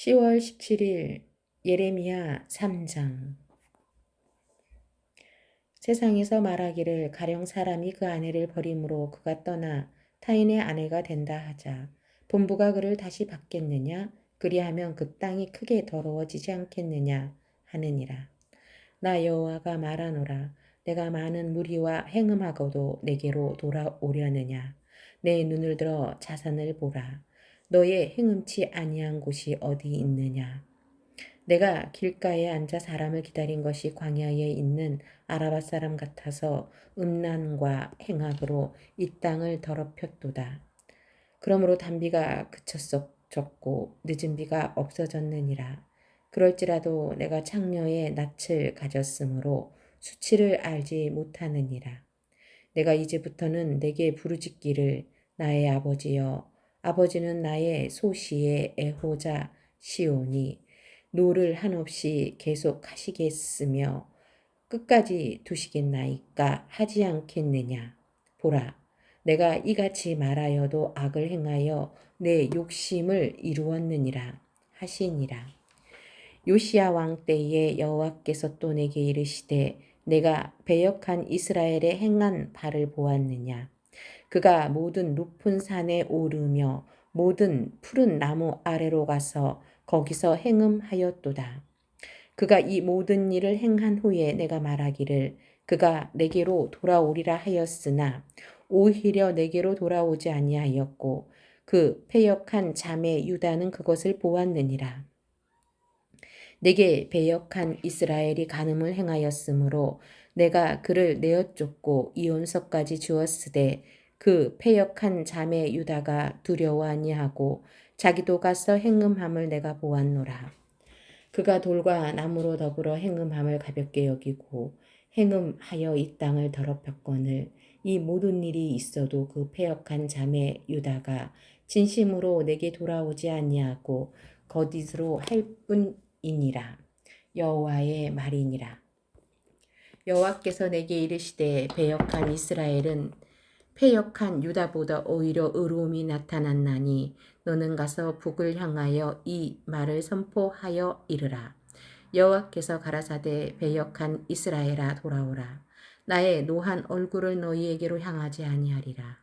10월 17일 예레미야 3장. 세상에서 말하기를 가령 사람이 그 아내를 버림으로 그가 떠나 타인의 아내가 된다 하자 본부가 그를 다시 받겠느냐? 그리하면 그 땅이 크게 더러워지지 않겠느냐? 하느니라. 나 여호와가 말하노라. 내가 많은 무리와 행음하고도 내게로 돌아오려느냐? 내 눈을 들어 자산을 보라 너의 행음치 아니한 곳이 어디 있느냐? 내가 길가에 앉아 사람을 기다린 것이 광야에 있는 아라바 사람 같아서 음란과 행악으로 이 땅을 더럽혔도다. 그러므로 단비가 그쳤었고 늦은 비가 없어졌느니라. 그럴지라도 내가 창녀의 낯을 가졌으므로 수치를 알지 못하느니라. 내가 이제부터는 내게 부르짖기를 나의 아버지여 아버지는 나의 소시의 애호자 시오니 노를 한없이 계속 하시겠으며 끝까지 두시겠나이까 하지 않겠느냐. 보라, 내가 이같이 말하여도 악을 행하여 내 욕심을 이루었느니라 하시니라. 요시야 왕 때에 여호와께서 또 내게 이르시되 내가 배역한 이스라엘의 행한 바를 보았느냐. 그가 모든 높은 산에 오르며 모든 푸른 나무 아래로 가서 거기서 행음하였도다. 그가 이 모든 일을 행한 후에 내가 말하기를 그가 내게로 돌아오리라 하였으나 오히려 내게로 돌아오지 아니하였고 그 패역한 자매 유다는 그것을 보았느니라. 내게 배역한 이스라엘이 간음을 행하였으므로 내가 그를 내어 쫓고 이온석까지 주었으되 그 패역한 자매 유다가 두려워 아니하고 자기도 가서 행음함을 내가 보았노라. 그가 돌과 나무로 더불어 행음함을 가볍게 여기고 행음하여 이 땅을 더럽혔거늘 이 모든 일이 있어도 그 패역한 자매 유다가 진심으로 내게 돌아오지 아니하고 거짓으로 할 뿐이니라 여호와의 말이니라 여호와께서 내게 이르시되 배역한 이스라엘은 패역한 유다보다 오히려 의로움이 나타났나니 너는 가서 북을 향하여 이 말을 선포하여 이르라. 여호와께서 가라사대 배역한 이스라엘아 돌아오라. 나의 노한 얼굴을 너희에게로 향하지 아니하리라.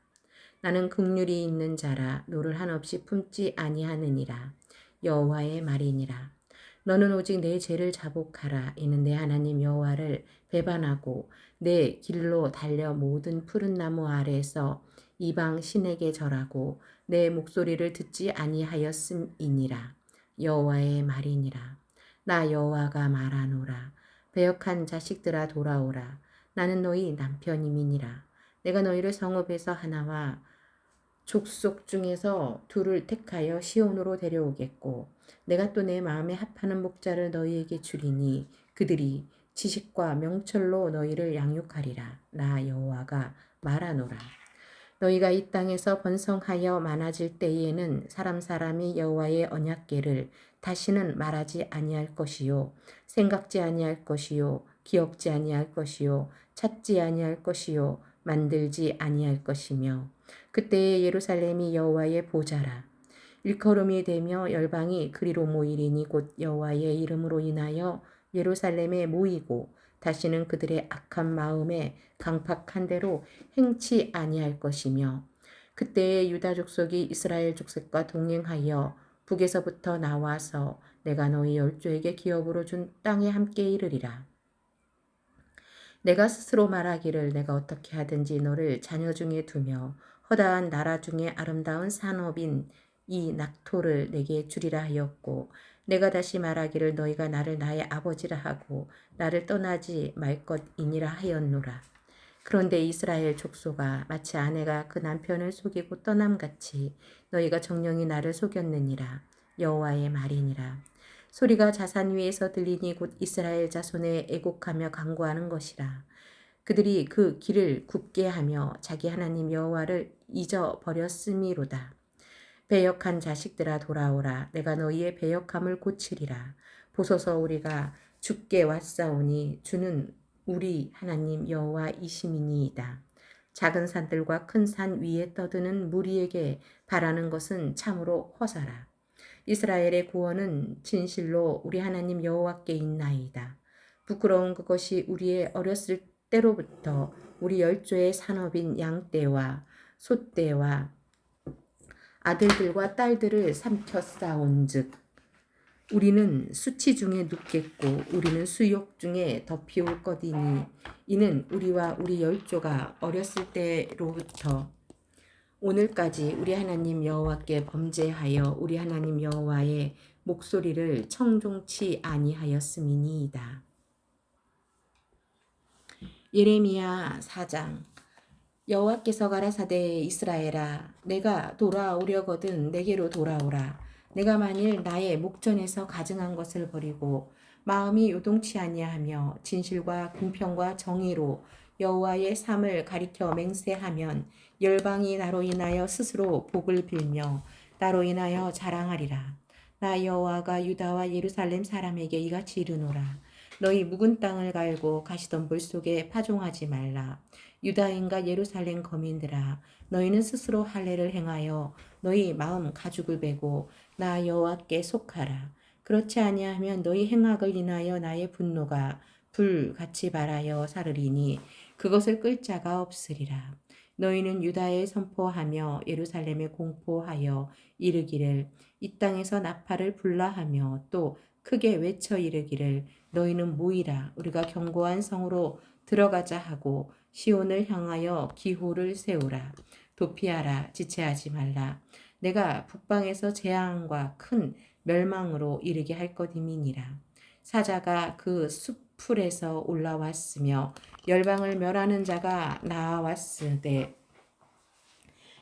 나는 극률이 있는 자라 노를 한없이 품지 아니하느니라. 여호와의 말이니라. 너는 오직 내 죄를 자복하라. 이는 내 하나님 여호와를 배반하고 내 길로 달려 모든 푸른 나무 아래에서 이방 신에게 절하고 내 목소리를 듣지 아니하였음이니라. 여호와의 말이니라. 나 여호와가 말하노라. 배역한 자식들아 돌아오라. 나는 너희 남편임이니라. 내가 너희를 성읍에서 하나와 족속 중에서 둘을 택하여 시온으로 데려오겠고 내가 또 내 마음에 합하는 목자를 너희에게 주리니 그들이 지식과 명철로 너희를 양육하리라. 나 여호와가 말하노라. 너희가 이 땅에서 번성하여 많아질 때에는 사람 사람이 여호와의 언약궤를 다시는 말하지 아니할 것이요 생각지 아니할 것이요 기억지 아니할 것이요 찾지 아니할 것이요 만들지 아니할 것이며 그때에 예루살렘이 여호와의 보좌라 일컬음이 되며 열방이 그리로 모이리니 곧 여호와의 이름으로 인하여 예루살렘에 모이고 다시는 그들의 악한 마음에 강팍한 대로 행치 아니할 것이며 그때의 유다 족속이 이스라엘 족속과 동행하여 북에서부터 나와서 내가 너희 열조에게 기업으로 준 땅에 함께 이르리라. 내가 스스로 말하기를 내가 어떻게 하든지 너를 자녀 중에 두며 허다한 나라 중에 아름다운 산업인 이 낙토를 내게 주리라 하였고 내가 다시 말하기를 너희가 나를 나의 아버지라 하고 나를 떠나지 말 것이니라 하였노라. 그런데 이스라엘 족소가 마치 아내가 그 남편을 속이고 떠남같이 너희가 정령이 나를 속였느니라. 여호와의 말이니라. 소리가 자산 위에서 들리니 곧 이스라엘 자손의 애곡하며 강구하는 것이라. 그들이 그 길을 굽게 하며 자기 하나님 여호와를 잊어버렸음이로다. 배역한 자식들아 돌아오라 내가 너희의 배역함을 고치리라 보소서 우리가 죽게 왔사오니 주는 우리 하나님 여호와 이시미니이다 작은 산들과 큰 산 위에 떠드는 무리에게 바라는 것은 참으로 허사라 이스라엘의 구원은 진실로 우리 하나님 여호와께 있나이다. 부끄러운 그것이 우리의 어렸을 때로부터 우리 열조의 산업인 양떼와 소떼와 아들들과 딸들을 삼켜 싸운즉 우리는 수치 중에 눕겠고 우리는 수욕 중에 덮이올 것이니 이는 우리와 우리 열조가 어렸을 때로부터 오늘까지 우리 하나님 여호와께 범죄하여 우리 하나님 여호와의 목소리를 청종치 아니하였음이니이다. 예레미야 4장 여호와께서 가라사대 이스라엘아 내가 돌아오려거든 내게로 돌아오라 내가 만일 나의 목전에서 가증한 것을 버리고 마음이 요동치 아니하며 진실과 공평과 정의로 여호와의 삶을 가리켜 맹세하면 열방이 나로 인하여 스스로 복을 빌며 나로 인하여 자랑하리라 나 여호와가 유다와 예루살렘 사람에게 이같이 이르노라 너희 묵은 땅을 갈고 가시던 물 속에 파종하지 말라. 유다인과 예루살렘 거민들아 너희는 스스로 할례를 행하여 너희 마음 가죽을 베고 나 여호와께 속하라. 그렇지 아니하면 너희 행악을 인하여 나의 분노가 불같이 발하여 사르리니 그것을 끌 자가 없으리라. 너희는 유다에 선포하며 예루살렘에 공포하여 이르기를 이 땅에서 나팔을 불라하며 또 크게 외쳐 이르기를 너희는 모이라. 우리가 견고한 성으로 들어가자 하고 시온을 향하여 기호를 세우라. 도피하라. 지체하지 말라. 내가 북방에서 재앙과 큰 멸망으로 이르게 할 것임이니라. 사자가 그 숲 풀에서 올라왔으며 열방을 멸하는 자가 나왔으되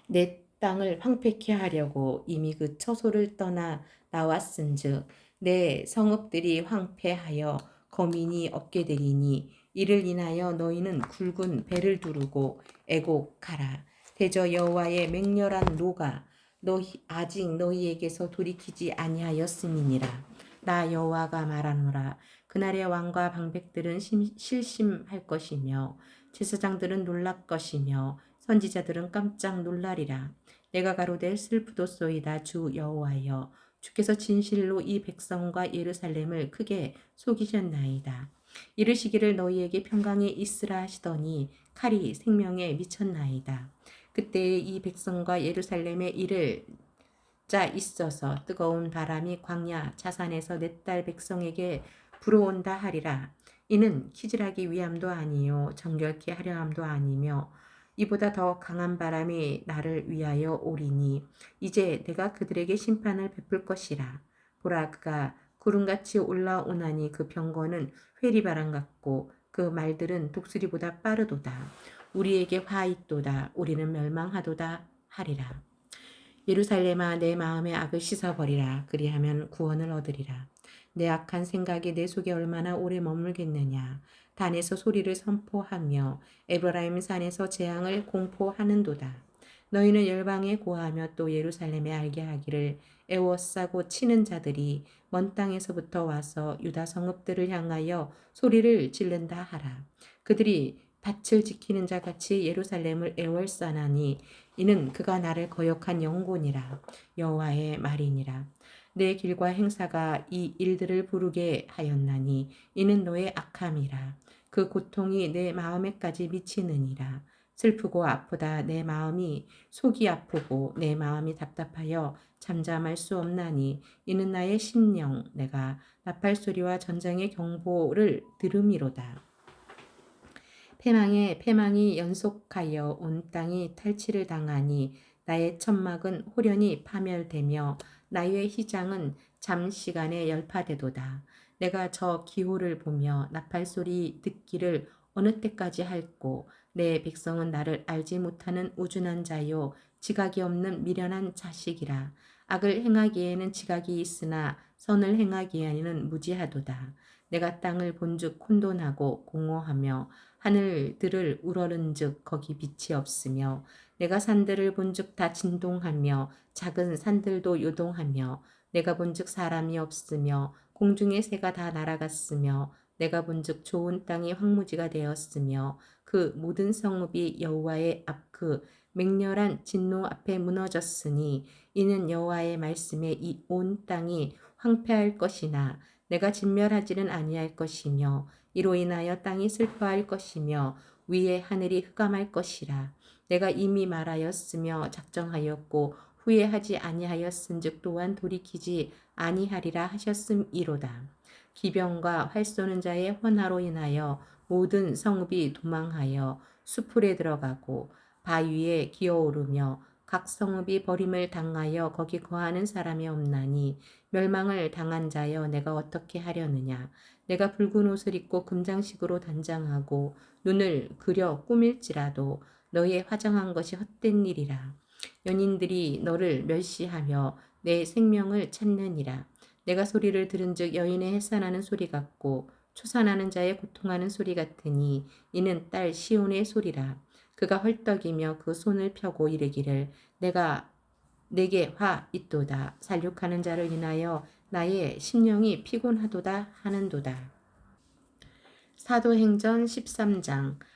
내 땅을 황폐케 하려고 이미 그 처소를 떠나 나왔은즉 내 성읍들이 황폐하여 거민이 없게 되리니 이를 인하여 너희는 굵은 배를 두르고 애곡하라. 대저 여호와의 맹렬한 노가 너희 아직 너희에게서 돌이키지 아니하였음이니라. 나 여호와가 말하노라. 그날의 왕과 방백들은 실심할 것이며 제사장들은 놀랄 것이며 선지자들은 깜짝 놀라리라. 내가 가로되 슬프도소이다 주 여호와여 주께서 진실로 이 백성과 예루살렘을 크게 속이셨나이다. 이르시기를 너희에게 평강이 있으라 하시더니 칼이 생명에 미쳤나이다. 그때에 이 백성과 예루살렘에 이를 자 있어서 뜨거운 바람이 광야 자산에서 내 딸 백성에게 불어온다 하리라. 이는 키질하기 위함도 아니요 정결케 하려 함도 아니며 이보다 더 강한 바람이 나를 위하여 오리니 이제 내가 그들에게 심판을 베풀 것이라. 보라 그가 구름같이 올라오나니 그 병거는 회리바람 같고 그 말들은 독수리보다 빠르도다. 우리에게 화 있도다. 우리는 멸망하도다 하리라. 예루살렘아 내 마음의 악을 씻어버리라. 그리하면 구원을 얻으리라. 내 악한 생각이 내 속에 얼마나 오래 머물겠느냐. 단에서 소리를 선포하며 에브라임 산에서 재앙을 공포하는도다. 너희는 열방에 고하며 또 예루살렘에 알게 하기를 애워싸고 치는 자들이 먼 땅에서부터 와서 유다 성읍들을 향하여 소리를 질른다 하라. 그들이 밭을 지키는 자 같이 예루살렘을 애월싸나니 이는 그가 나를 거역한 영곤이라 여호와의 말이니라. 내 길과 행사가 이 일들을 부르게 하였나니 이는 너의 악함이라. 그 고통이 내 마음에까지 미치느니라. 슬프고 아프다 내 마음이 속이 아프고 내 마음이 답답하여 잠잠할 수 없나니 이는 나의 심령 내가 나팔 소리와 전쟁의 경보를 들음이로다. 패망에 패망이 연속하여 온 땅이 탈취를 당하니 나의 천막은 호련히 파멸되며 나의 희장은 잠시간에 열파되도다. 내가 저 기호를 보며 나팔 소리 듣기를 어느 때까지 할꼬? 내 백성은 나를 알지 못하는 우준한 자요. 지각이 없는 미련한 자식이라. 악을 행하기에는 지각이 있으나 선을 행하기에는 무지하도다. 내가 땅을 본즉 혼돈하고 공허하며 하늘들을 우러른즉 거기 빛이 없으며 내가 산들을 본즉 다 진동하며 작은 산들도 요동하며 내가 본즉 사람이 없으며 공중의 새가 다 날아갔으며 내가 본즉 좋은 땅이 황무지가 되었으며 그 모든 성읍이 여호와의 앞 그 맹렬한 진노 앞에 무너졌으니 이는 여호와의 말씀에 이 온 땅이 황폐할 것이나 내가 진멸하지는 아니할 것이며 이로 인하여 땅이 슬퍼할 것이며 위에 하늘이 흑암할 것이라 내가 이미 말하였으며 작정하였고 후회하지 아니하였은즉 또한 돌이키지 아니하리라 하셨음이로다. 기병과 활 쏘는 자의 혼화로 인하여 모든 성읍이 도망하여 수풀에 들어가고 바위에 기어오르며 각 성읍이 버림을 당하여 거기 거하는 사람이 없나니 멸망을 당한 자여 내가 어떻게 하려느냐 내가 붉은 옷을 입고 금장식으로 단장하고 눈을 그려 꾸밀지라도 너의 화장한 것이 헛된 일이라. 연인들이 너를 멸시하며 내 생명을 찾느니라. 내가 소리를 들은즉 여인의 해산하는 소리 같고 초산하는 자의 고통하는 소리 같으니 이는 딸 시온의 소리라. 그가 헐떡이며 그 손을 펴고 이르기를 내가 내게 화 있도다. 살육하는 자를 인하여 나의 심령이 피곤하도다 하는도다. 사도행전 13장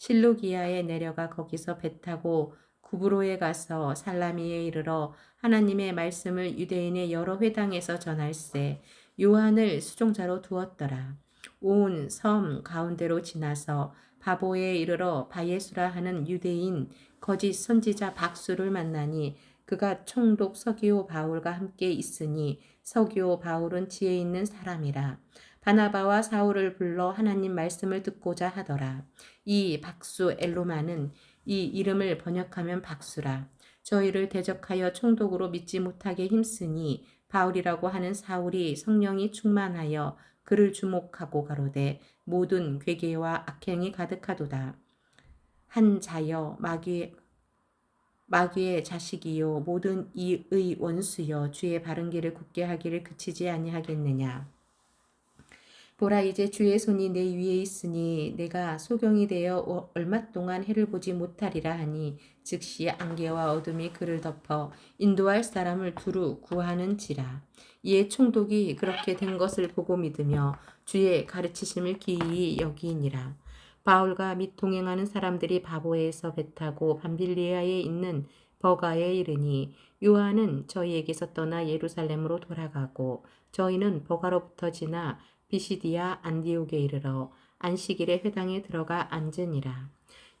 실로기아에 내려가 거기서 배 타고 구브로에 가서 살라미에 이르러 하나님의 말씀을 유대인의 여러 회당에서 전할세 요한을 수종자로 두었더라. 온 섬 가운데로 지나서 바보에 이르러 바예수라 하는 유대인 거짓 선지자 박수를 만나니 그가 총독 서기오 바울과 함께 있으니 서기오 바울은 지혜 있는 사람이라. 바나바와 사울을 불러 하나님 말씀을 듣고자 하더라. 이 박수 엘로마는 이 이름을 번역하면 박수라. 저희를 대적하여 총독으로 믿지 못하게 힘쓰니 바울이라고 하는 사울이 성령이 충만하여 그를 주목하고 가로되 모든 괴계와 악행이 가득하도다. 한 자여 마귀 마귀의 자식이요 모든 이의 원수여 주의 바른 길을 굳게 하기를 그치지 아니하겠느냐. 보라 이제 주의 손이 내 위에 있으니 내가 소경이 되어 얼마 동안 해를 보지 못하리라 하니 즉시 안개와 어둠이 그를 덮어 인도할 사람을 두루 구하는지라. 이에 총독이 그렇게 된 것을 보고 믿으며 주의 가르치심을 기이 여기니라. 바울과 및 동행하는 사람들이 바보에서 배 타고 밤빌리아에 있는 버가에 이르니 요한은 저희에게서 떠나 예루살렘으로 돌아가고 저희는 버가로부터 지나 비시디아 안디옥에 이르러 안식일에 회당에 들어가 앉으니라.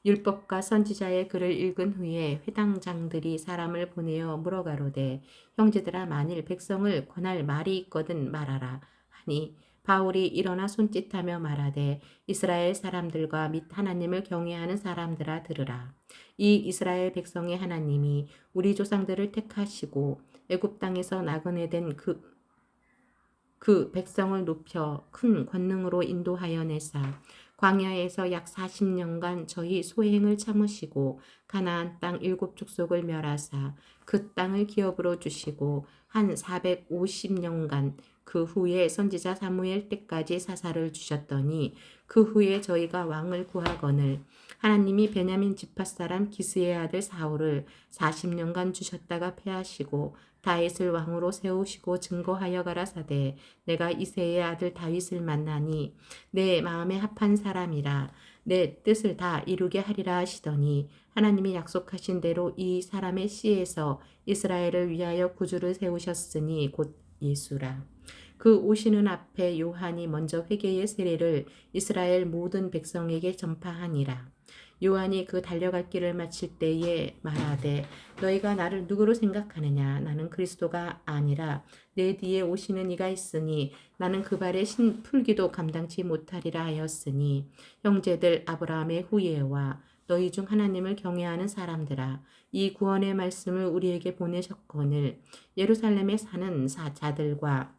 율법과 선지자의 글을 읽은 후에 회당장들이 사람을 보내어 물어가로되 형제들아 만일 백성을 권할 말이 있거든 말하라 하니 바울이 일어나 손짓하며 말하되 이스라엘 사람들과 및 하나님을 경외하는 사람들아 들으라. 이 이스라엘 백성의 하나님이 우리 조상들을 택하시고 애굽 땅에서 나그네 된그 그 백성을 높여 큰 권능으로 인도하여 내사. 광야에서 약 40년간 저희 소행을 참으시고 가나안 땅 일곱 족속을 멸하사 그 땅을 기업으로 주시고 한 450년간 그 후에 선지자 사무엘 때까지 사사를 주셨더니 그 후에 저희가 왕을 구하거늘 하나님이 베냐민 지파 사람 기스의 아들 사울을 40년간 주셨다가 패하시고 다윗을 왕으로 세우시고 증거하여 가라사대 내가 이세의 아들 다윗을 만나니 내 마음에 합한 사람이라 내 뜻을 다 이루게 하리라 하시더니 하나님이 약속하신 대로 이 사람의 씨에서 이스라엘을 위하여 구주를 세우셨으니 곧 예수라. 그 오시는 앞에 요한이 먼저 회개의 세례를 이스라엘 모든 백성에게 전파하니라. 요한이 그 달려갈 길을 마칠 때에 말하되 너희가 나를 누구로 생각하느냐? 나는 그리스도가 아니라 내 뒤에 오시는 이가 있으니 나는 그 발에 신 풀기도 감당치 못하리라 하였으니 형제들 아브라함의 후예와 너희 중 하나님을 경외하는 사람들아 이 구원의 말씀을 우리에게 보내셨거늘 예루살렘에 사는 사자들과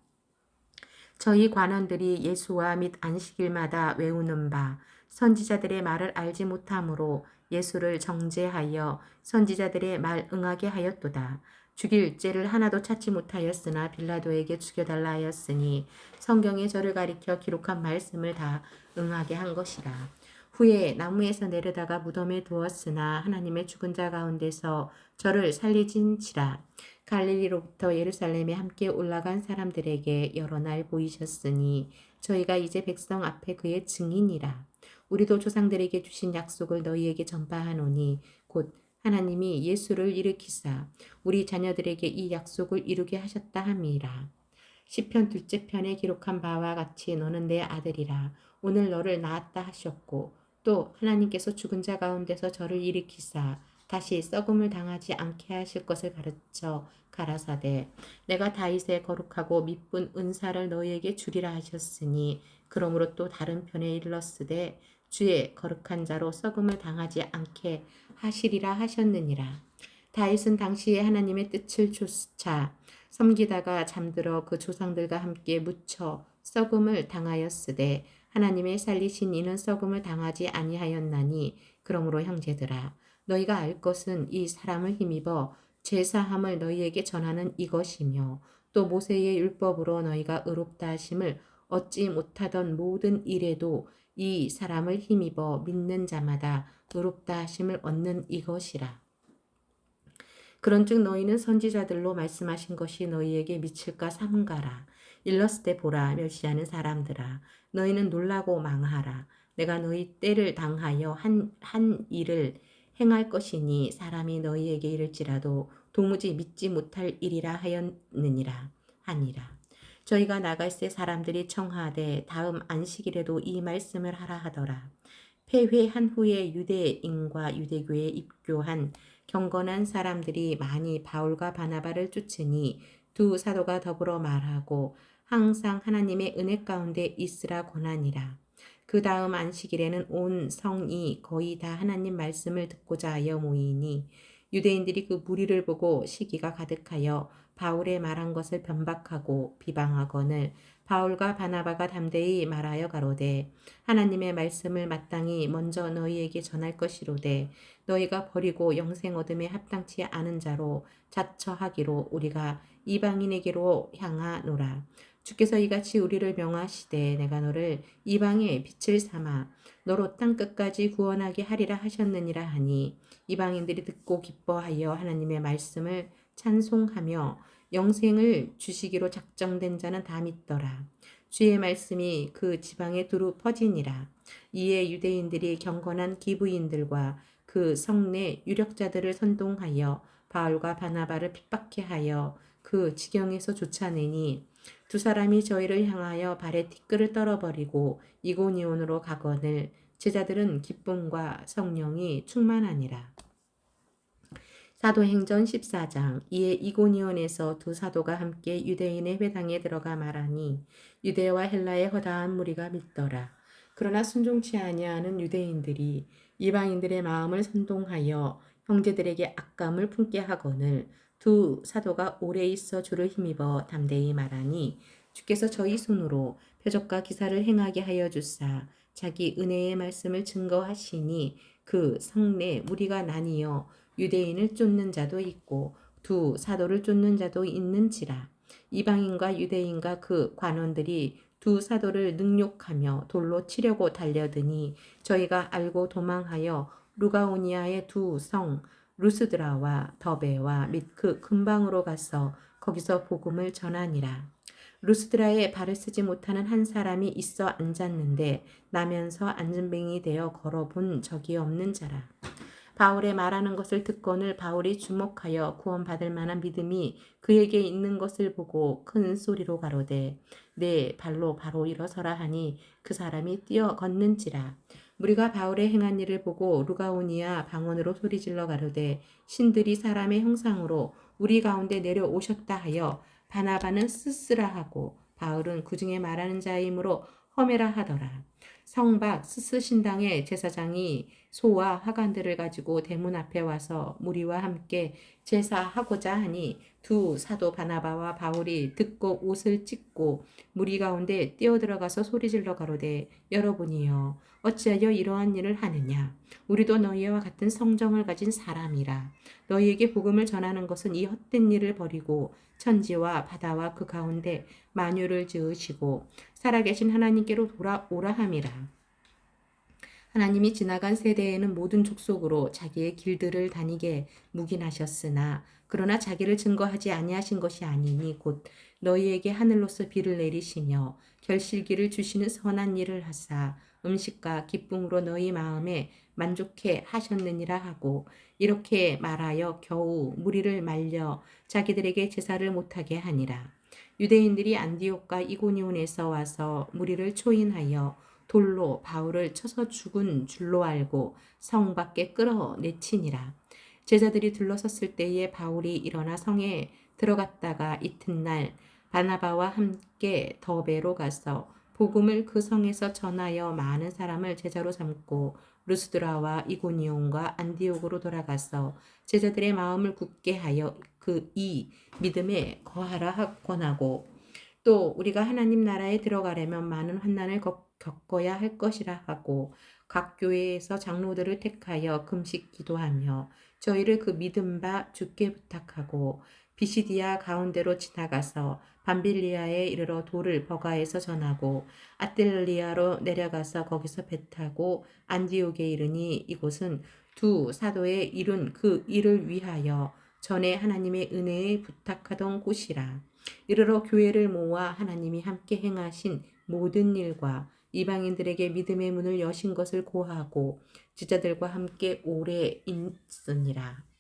저희 관원들이 예수와 및 안식일마다 외우는 바 선지자들의 말을 알지 못함으로 예수를 정죄하여 선지자들의 말 응하게 하였도다. 죽일 죄를 하나도 찾지 못하였으나 빌라도에게 죽여달라 하였으니 성경에 저를 가리켜 기록한 말씀을 다 응하게 한 것이라. 후에 나무에서 내려다가 무덤에 두었으나 하나님의 죽은 자 가운데서 저를 살리진지라. 갈릴리로부터 예루살렘에 함께 올라간 사람들에게 여러 날 보이셨으니 저희가 이제 백성 앞에 그의 증인이라. 우리도 조상들에게 주신 약속을 너희에게 전파하노니 곧 하나님이 예수를 일으키사 우리 자녀들에게 이 약속을 이루게 하셨다 함이라. 시편 둘째 편에 기록한 바와 같이 너는 내 아들이라 오늘 너를 낳았다 하셨고 또 하나님께서 죽은 자 가운데서 저를 일으키사 다시 썩음을 당하지 않게 하실 것을 가르쳐 가라사대 내가 다윗의 거룩하고 미쁜 은사를 너희에게 주리라 하셨으니 그러므로 또 다른 편에 일렀으되 주의 거룩한 자로 썩음을 당하지 않게 하시리라 하셨느니라. 다윗은 당시에 하나님의 뜻을 쫓아 섬기다가 잠들어 그 조상들과 함께 묻혀 썩음을 당하였으되 하나님의 살리신 이는 썩음을 당하지 아니하였나니 그러므로 형제들아 너희가 알 것은 이 사람을 힘입어 제사함을 너희에게 전하는 이것이며 또 모세의 율법으로 너희가 의롭다 하심을 얻지 못하던 모든 일에도 이 사람을 힘입어 믿는 자마다 의롭다 하심을 얻는 이것이라. 그런즉 너희는 선지자들로 말씀하신 것이 너희에게 미칠까 삼가라. 일렀을 때 보라 멸시하는 사람들아 너희는 놀라고 망하라. 내가 너희 때를 당하여 한, 한 일을 행할 것이니 사람이 너희에게 이를지라도 도무지 믿지 못할 일이라 하였느니라 하니라. 저희가 나갈 때 사람들이 청하되 다음 안식일에도 이 말씀을 하라 하더라. 폐회한 후에 유대인과 유대교에 입교한 경건한 사람들이 많이 바울과 바나바를 쫓으니 두 사도가 더불어 말하고 항상 하나님의 은혜 가운데 있으라 권하니라. 그 다음 안식일에는 온 성이 거의 다 하나님 말씀을 듣고자 하여 모이니 유대인들이 그 무리를 보고 시기가 가득하여 바울의 말한 것을 변박하고 비방하거늘 바울과 바나바가 담대히 말하여 가로되 하나님의 말씀을 마땅히 먼저 너희에게 전할 것이로되 너희가 버리고 영생 얻음에 합당치 않은 자로 자처하기로 우리가 이방인에게로 향하노라. 주께서 이같이 우리를 명하시되 내가 너를 이방의 빛을 삼아 너로 땅 끝까지 구원하게 하리라 하셨느니라 하니 이방인들이 듣고 기뻐하여 하나님의 말씀을 찬송하며 영생을 주시기로 작정된 자는 다 믿더라. 주의 말씀이 그 지방에 두루 퍼지니라. 이에 유대인들이 경건한 기부인들과 그 성내 유력자들을 선동하여 바울과 바나바를 핍박해 하여 그 지경에서 쫓아내니 두 사람이 저희를 향하여 발에 티끌을 떨어버리고 이고니온으로 가거늘 제자들은 기쁨과 성령이 충만하니라. 사도행전 14장 이에 이고니온에서 두 사도가 함께 유대인의 회당에 들어가 말하니 유대와 헬라의 허다한 무리가 믿더라. 그러나 순종치 아니하는 유대인들이 이방인들의 마음을 선동하여 형제들에게 악감을 품게 하거늘 두 사도가 오래 있어 주를 힘입어 담대히 말하니 주께서 저희 손으로 표적과 기사를 행하게 하여 주사 자기 은혜의 말씀을 증거하시니 그 성내 무리가 나뉘어 유대인을 쫓는 자도 있고 두 사도를 쫓는 자도 있는지라 이방인과 유대인과 그 관원들이 두 사도를 능욕하며 돌로 치려고 달려드니 저희가 알고 도망하여 루가오니아의 두 성 루스드라와 더베와 및그 근방으로 가서 거기서 복음을 전하니라. 루스드라에 발을 쓰지 못하는 한 사람이 있어 앉았는데 나면서 앉은 뱅이 되어 걸어본 적이 없는 자라. 바울의 말하는 것을 듣거늘 바울이 주목하여 구원받을 만한 믿음이 그에게 있는 것을 보고 큰 소리로 가로되 내 발로 바로 일어서라 하니 그 사람이 뛰어 걷는지라 우리가 바울의 행한 일을 보고 루가오니아 방언으로 소리질러 가로되 신들이 사람의 형상으로 우리 가운데 내려오셨다 하여 바나바는 스스라 하고 바울은 그 중에 말하는 자이므로 험해라 하더라. 성박 스스 신당의 제사장이 소와 화관들을 가지고 대문 앞에 와서 무리와 함께 제사하고자 하니 두 사도 바나바와 바울이 듣고 옷을 찢고 무리 가운데 뛰어들어가서 소리질러 가로되 여러분이여 어찌하여 이러한 일을 하느냐? 우리도 너희와 같은 성정을 가진 사람이라. 너희에게 복음을 전하는 것은 이 헛된 일을 버리고 천지와 바다와 그 가운데 만유를 지으시고 살아계신 하나님께로 돌아오라 함이라 하나님이 지나간 세대에는 모든 족속으로 자기의 길들을 다니게 묵인하셨으나 그러나 자기를 증거하지 아니하신 것이 아니니 곧 너희에게 하늘로서 비를 내리시며 결실기를 주시는 선한 일을 하사 음식과 기쁨으로 너희 마음에 만족해 하셨느니라 하고 이렇게 말하여 겨우 무리를 말려 자기들에게 제사를 못하게 하니라. 유대인들이 안디옥과 이고니온에서 와서 무리를 초인하여 돌로 바울을 쳐서 죽은 줄로 알고 성 밖에 끌어내치니라. 제자들이 둘러섰을 때에 바울이 일어나 성에 들어갔다가 이튿날 바나바와 함께 더베로 가서 복음을 그 성에서 전하여 많은 사람을 제자로 삼고 루스드라와 이고니온과 안디옥으로 돌아가서 제자들의 마음을 굳게 하여 그 이 믿음에 거하라 권하고 또 우리가 하나님 나라에 들어가려면 많은 환난을 겪어야 할 것이라 하고 각 교회에서 장로들을 택하여 금식 기도하며 저희를 그 믿음 바 주께 부탁하고 비시디아 가운데로 지나가서 밤빌리아에 이르러 돌을 버가에서 전하고 아틀리아로 내려가서 거기서 배 타고 안디옥에 이르니 이곳은 두 사도의 이룬 그 일을 위하여 전에 하나님의 은혜에 부탁하던 곳이라 이르러 교회를 모아 하나님이 함께 행하신 모든 일과 이방인들에게 믿음의 문을 여신 것을 고하고 지자들과 함께 오래 있으니라.